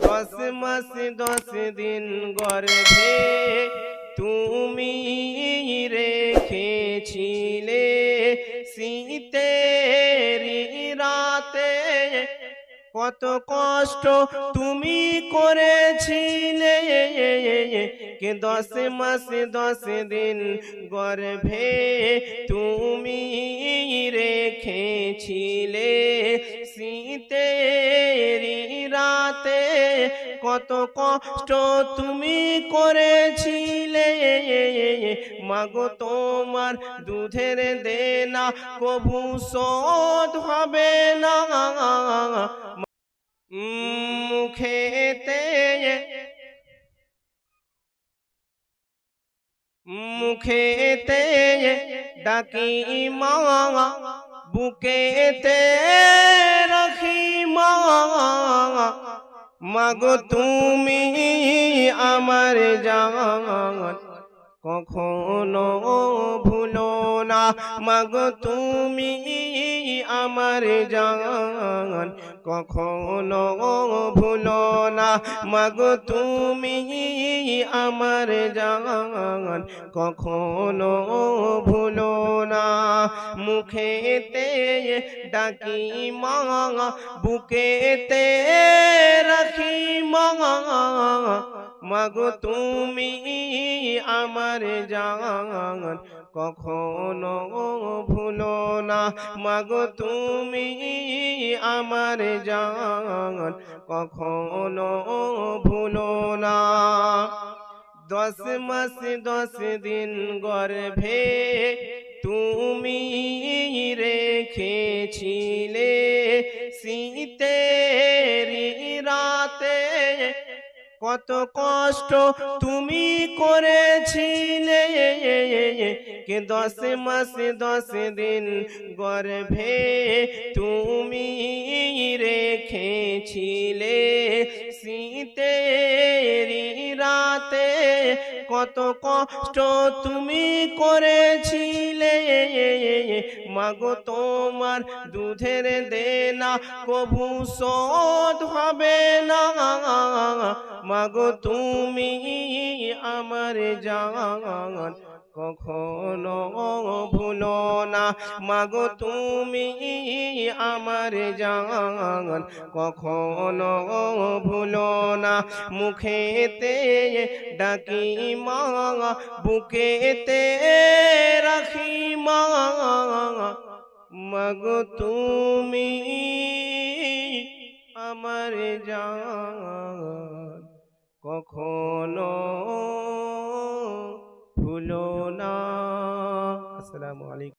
দশ মাস, দশ দিন গর্ভে তুমি রেখেছিলে। শীতের রাতে কত কষ্ট তুমি করেছিলে। কে দশ মাস, দশ দিন গর্ভে তুমি রেখেছিলে। কত কষ্ট তুমি করেছিলে। মাগো, তোমার দুধের দেনা কভু শোধ হবে না। মুখেতে মুখেতে ডাকি মা, বুকেতে রাখি মা। মাগো তুমি আমার জান, কখনো ভুলো না। মাগো তুমি আমার জান, কখনো ভুলো না। মাগো তুমি আমার জান, কখনো ভুলো মুখেতে ডাকি মা, বুকেতে রাখি মা। মাগো তুমি আমার জান, কখনো ভুলো না। মাগো তুমি আমার জান, কখনো ভুলো না। দশ মাস দশ দিন গর্ভে তুমি রেখেছিলে শীতের রাতে। কত কষ্ট তুমি করেছিলে। কে দশ মাস, দশ দিন গর্ভে তুমি রেখেছিলে শীতের রাতে। কত কষ্ট তুমি করেছিলে মাগো তোমার দুধের দেনা কবু শোধ হবে না। মাগো তুমি আমার জান। কখনো ভুলো না। মাগো, তুমি আমার জান, কখনো ভুলো না। মুখেতে ডাকি মা বুকেতে রাখি মা মাগো, তুমি আমার জান, কখনো ভুলো السلام عليكم.